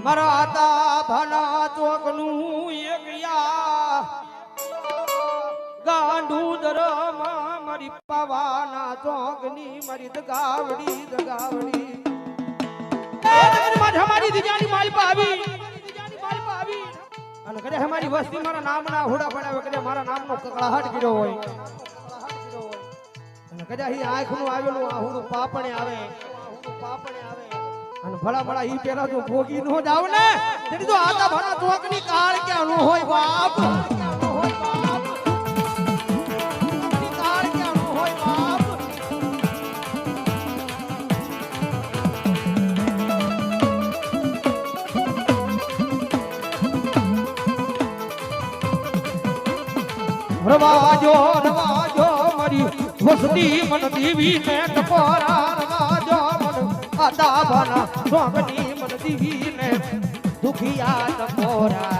મારા આતા ભાના ચોકનું એક યા. ગાંડું દરમાં મારી પવાના ચોકની મારી દગાવડી દગાવડી વસ્તી મારા નામના હુડા બનાવે કદે મારા નામનો કકળાહટ કર્યો હોય. અને કદાચ આંખનું આવેલું આ હુડું પાપણે આવે. ભલા ભલા ઈ પેલા જો ભોગી નો જાવ ને. તેની તો આતા ભલા ચોકની કાળ ક્યાં નો હોય બાપ. રવાજો રવાજો, મારી વસતી મન દેવી ને ટકોરા અદાવાના સ્વામની મન દીવીને દુખિયા તપોરા